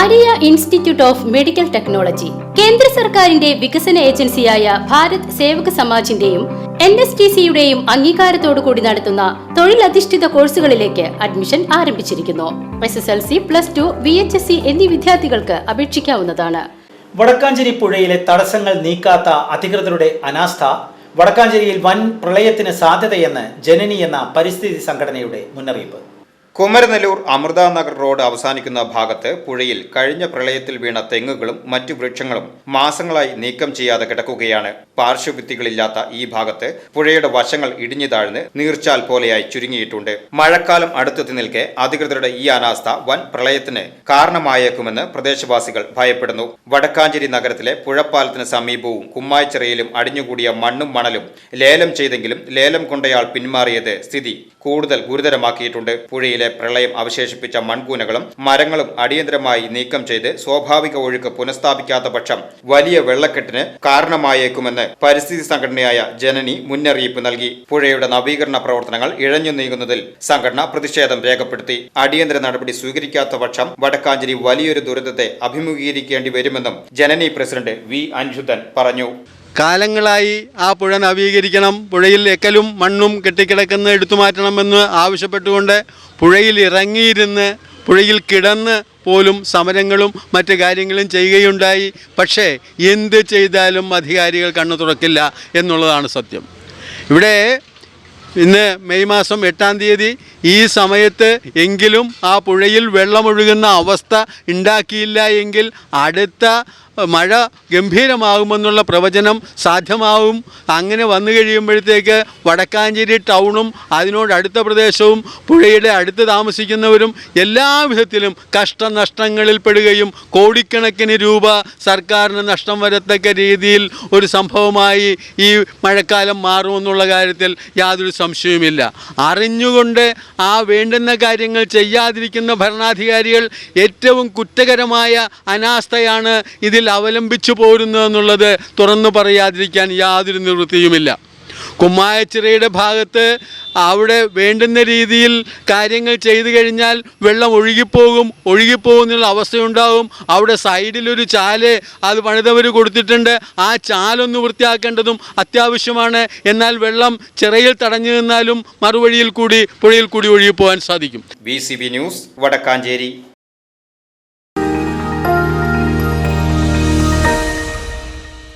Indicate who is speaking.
Speaker 1: Maria institute of medical technology. കേന്ദ്ര സർക്കാരിന്റെ വികസന ഏജൻസിയായ ഭാരത് സേവക സമാജിന്റെയും എൻ എസ് ടി സിയുടെയും അംഗീകാരത്തോടു കൂടി നടത്തുന്ന തൊഴിലധിഷ്ഠിത കോഴ്സുകളിലേക്ക് അഡ്മിഷൻ ആരംഭിച്ചിരിക്കുന്നു. S S L C plus two V H S C എന്നീ വിദ്യാർത്ഥികൾക്ക് അപേക്ഷിക്കാവുന്നതാണ്.
Speaker 2: വടക്കാഞ്ചേരി പുഴയിലെ തടസ്സങ്ങൾ നീക്കാത്ത അധികൃതരുടെ അനാസ്ഥ വടക്കാഞ്ചേരിയിൽ വൻ പ്രളയത്തിന് സാധ്യതയെന്ന് ജനനി എന്ന പരിസ്ഥിതി സംഘടനയുടെ മുന്നറിയിപ്പ്.
Speaker 3: കുമരനെല്ലൂർ അമൃതാനഗർ റോഡ് അവസാനിക്കുന്ന ഭാഗത്ത് പുഴയിൽ കഴിഞ്ഞ പ്രളയത്തിൽ വീണ തെങ്ങുകളും മറ്റു വൃക്ഷങ്ങളും മാസങ്ങളായി നീക്കം ചെയ്യാതെ കിടക്കുകയാണ്. പാർശ്വഭിത്തികളില്ലാത്ത ഈ ഭാഗത്ത് പുഴയുടെ വശങ്ങൾ ഇടിഞ്ഞു താഴ്ന്ന് നീർച്ചാൽ പോലെയായി ചുരുങ്ങിയിട്ടുണ്ട്. മഴക്കാലം അടുത്തെത്തി നിൽക്കെ അധികൃതരുടെ ഈ അനാസ്ഥ വൻ പ്രളയത്തിന് കാരണമായേക്കുമെന്ന് പ്രദേശവാസികൾ ഭയപ്പെടുന്നു. വടക്കാഞ്ചേരി നഗരത്തിലെ പുഴപ്പാലത്തിന് സമീപവും കുമ്മായിച്ചിറയിലും അടിഞ്ഞുകൂടിയ മണ്ണും മണലും ലേലം ചെയ്തെങ്കിലും ലേലം കൊണ്ടയാൾ പിന്മാറിയത് സ്ഥിതി കൂടുതൽ ഗുരുതരമാക്കിയിട്ടുണ്ട്. പുഴയിലെ പ്രളയം അവശേഷിപ്പിച്ച മൺകൂനകളും മരങ്ങളും അടിയന്തരമായി നീക്കം ചെയ്ത് സ്വാഭാവിക ഒഴുക്ക് പുനഃസ്ഥാപിക്കാത്ത പക്ഷം വലിയ വെള്ളക്കെട്ടിന് കാരണമായേക്കുമെന്ന് പരിസ്ഥിതി സംഘടനയായ ജനനി മുന്നറിയിപ്പ് നൽകി. പുഴയുടെ നവീകരണ പ്രവർത്തനങ്ങൾ ഇഴഞ്ഞു നീങ്ങുന്നതിൽ സംഘടന പ്രതിഷേധം രേഖപ്പെടുത്തി. അടിയന്തര നടപടി സ്വീകരിക്കാത്ത പക്ഷം വടക്കാഞ്ചേരി വലിയൊരു ദുരന്തത്തെ അഭിമുഖീകരിക്കേണ്ടി വരുമെന്നും ജനനി പ്രസിഡന്റ് വി അനുശുദ്ധൻ പറഞ്ഞു.
Speaker 4: കാലങ്ങളായി ആ പുഴ നവീകരിക്കണം. പുഴയിൽ എക്കലും മണ്ണും കെട്ടിക്കിടക്കുന്ന എടുത്തു മാറ്റണമെന്ന് ആവശ്യപ്പെട്ടുകൊണ്ട് പുഴയിൽ ഇറങ്ങിയിരുന്ന് പുഴയിൽ കിടന്ന് പോലും സമരങ്ങളും മറ്റു കാര്യങ്ങളും ചെയ്യുകയുണ്ടായി. പക്ഷേ എന്ത് ചെയ്താലും അധികാരികൾ കണ്ണു തുറക്കില്ല എന്നുള്ളതാണ് സത്യം. ഇവിടെ ഇന്ന് മെയ് മാസം എട്ടാം തീയതി ഈ സമയത്ത് എങ്കിലും ആ പുഴയിൽ വെള്ളമൊഴുകുന്ന അവസ്ഥ ഉണ്ടാക്കിയില്ല എങ്കിൽ അടുത്ത മഴ ഗംഭീരമാകുമെന്നുള്ള പ്രവചനം സാധ്യമാവും. അങ്ങനെ വന്നു കഴിയുമ്പോഴത്തേക്ക് വടക്കാഞ്ചേരി ടൗണും അതിനോടടുത്ത പ്രദേശവും പുഴയുടെ അടുത്ത് താമസിക്കുന്നവരും എല്ലാ വിധത്തിലും കഷ്ടനഷ്ടങ്ങളിൽ പെടുകയും കോടിക്കണക്കിന് രൂപ സർക്കാരിന് നഷ്ടം വരത്തക്ക രീതിയിൽ ഒരു സംഭവമായി ഈ മഴക്കാലം മാറുമെന്നുള്ള കാര്യത്തിൽ യാതൊരു സംശയവുമില്ല. അറിഞ്ഞുകൊണ്ട് ആ വേണ്ടുന്ന കാര്യങ്ങൾ ചെയ്യാതിരിക്കുന്ന ഭരണാധികാരികൾ ഏറ്റവും കുറ്റകരമായ അനാസ്ഥയാണ് ഇതിൽ അവലംബിച്ചു പോരുന്നതെന്നുള്ളത് തുറന്നു പറയാതിരിക്കാൻ യാതൊരു നിവൃത്തിയുമില്ല. കുമ്മായച്ചിറയുടെ ഭാഗത്ത് അവിടെ വേണ്ടുന്ന രീതിയിൽ കാര്യങ്ങൾ ചെയ്തു കഴിഞ്ഞാൽ വെള്ളം ഒഴുകിപ്പോകും ഒഴുകിപ്പോകുന്നുള്ള അവസ്ഥയുണ്ടാകും. അവിടെ സൈഡിലൊരു ചാൽ അത് പണിതവർ കൊടുത്തിട്ടുണ്ട്. ആ ചാലൊന്ന് വൃത്തിയാക്കേണ്ടതും അത്യാവശ്യമാണ്. എന്നാൽ വെള്ളം ചിറയിൽ തടഞ്ഞു നിന്നാലും മറുവഴിയിൽ കൂടി പുഴയിൽ കൂടി ഒഴുകിപ്പോകാൻ സാധിക്കും.
Speaker 3: B news Vadakkanchery.